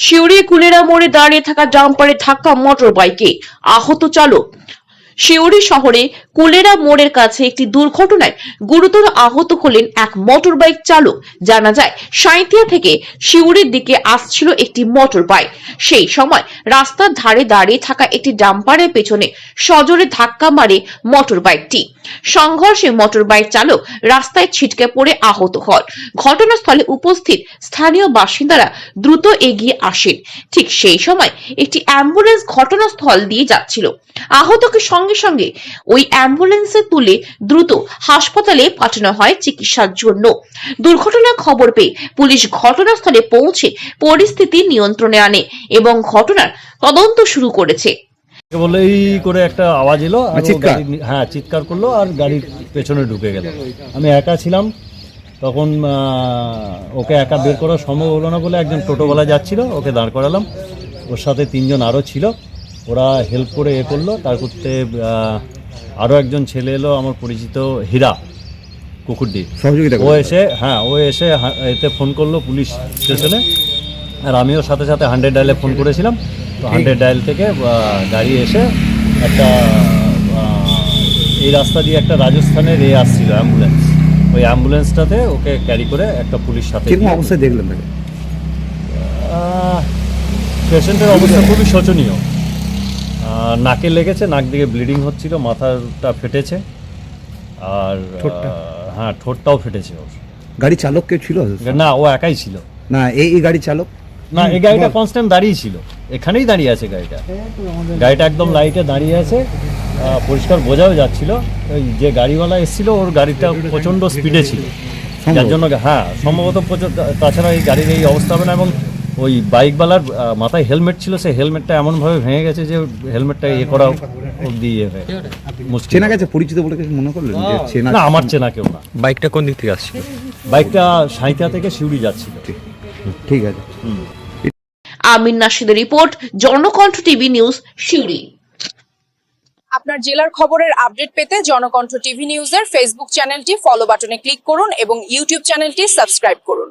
শিউরি কুলেরা মোড়ে দাঁড়িয়ে থাকা ডাম্পারে ধাক্কা মোটর বাইকে আহত চালক শিউরি শহরে কুলেরা মোড়ের কাছে একটি দুর্ঘটনায় গুরুতর আহত হলেন এক মোটর বাইক চালক। জানা যায়, সাঁইথিয়া থেকে শিউরির দিকে আসছিল একটি মোটর বাইক সেই সময় রাস্তার ধারে দাঁড়িয়ে থাকা একটি ডাম্পারের পেছনে সজোরে ধাক্কা মারে মোটর বাইকটি সংঘর্ষে মোটর বাইক চালক রাস্তায় ছিটকে পড়ে আহত হন। ঘটনাস্থলে উপস্থিত স্থানীয় বাসিন্দারা দ্রুত এগিয়ে আসেন। ঠিক সেই সময় একটি অ্যাম্বুলেন্স ঘটনাস্থল দিয়ে যাচ্ছিল। আহতকে সঙ্গে সঙ্গে সঙ্গে ওই অ্যাম্বুলেন্সে তুলে দ্রুত হাসপাতালে পাঠানো হয় চিকিৎসার জন্য। দুর্ঘটনার খবর পেয়ে পুলিশ ঘটনাস্থলে পৌঁছে পরিস্থিতি নিয়ন্ত্রণে আনে এবং ঘটনার তদন্ত শুরু করেছে। বলে এই করে একটা আওয়াজ এলো আর ও চিৎকার? হ্যাঁ চিৎকার করল আর গাড়ির পেছনে ঢুকে গেল। আমি একা ছিলাম। তখন আহ, ওকে একা বের করা সম্ভব হলো না বলে একজন টোটোওয়ালা যাচ্ছিল ওকে দাঁড় করালাম। ওর সাথে তিনজন আরও ছিল। ওরা হেল্প করে এ করল। তার করতে আরও একজন ছেলে এলো আমার পরিচিত হীরা কুকুরডি সহযোগিতা ও এসে হ্যাঁ ও এসে এতে ফোন করল পুলিশ স্টেশনে আর আমিও সাথে সাথে হান্ড্রেড ডায়ালে ফোন করেছিলাম। তো হান্ড্রেড ডায়াল থেকে গাড়ি এসে একটা এই রাস্তা দিয়ে একটা রাজস্থানের এ আসছিল অ্যাম্বুলেন্স ওই অ্যাম্বুলেন্সটাতে ওকে ক্যারি করে একটা পুলিশ সাথে অবস্থায় দেখলেন তাকে? পেশেন্টের অবস্থা খুবই শোচনীয়। নাকে লেগেছে নাক দিকে ব্লিডিং হচ্ছিল মাথাটা ফেটেছে আর ঠোঁটটা? হ্যাঁ ঠোঁটটাও ফেটেছে ওর। গাড়ি চালক কেউ ছিল? না ও একাই ছিল। না এই এই গাড়ি চালক? না এই গাড়িটা কনস্ট্যান্ট দাঁড়িয়ে ছিল। এখানেই দাঁড়িয়ে আছে গাড়িটা। গাড়িটা একদম লাইটে দাঁড়িয়ে আছে। পরিষ্কার বোঝাও যাচ্ছিল। ওই যে গাড়িওয়ালা এসেছিল ওর গাড়িটা প্রচণ্ড স্পিডে ছিল। যার জন্য হ্যাঁ সম্ভবত প্রচুর তাছাড়া এই গাড়ির এই অবস্থা হবে না এবং ওই বাইকওয়ালার আহ, মাথায় হেলমেট ছিল সেই হেলমেটটা এমনভাবে ভেঙে গেছে যে হেলমেটটা ইয়ে করা অব্দি ইয়ে হয়ে চেনা গেছে পরিচিত বলে কিছু মনে করলেন যে চেনা না আমার চেনা কেউ না। বাইকটা কোন দিক থেকে আসছিল বাইকটা সাঁইথিয়া থেকে শিউড়ি যাচ্ছিল। ঠিক আছে। আমিন নাশিদের রিপোর্ট জনকণ্ঠ টিভি নিউজ শিউরি আপনার জেলার খবরের আপডেট পেতে জনকণ্ঠ টিভি নিউজের ফেসবুক চ্যানেলটি ফলো বাটনে ক্লিক করুন এবং ইউটিউব চ্যানেলটি সাবস্ক্রাইব করুন।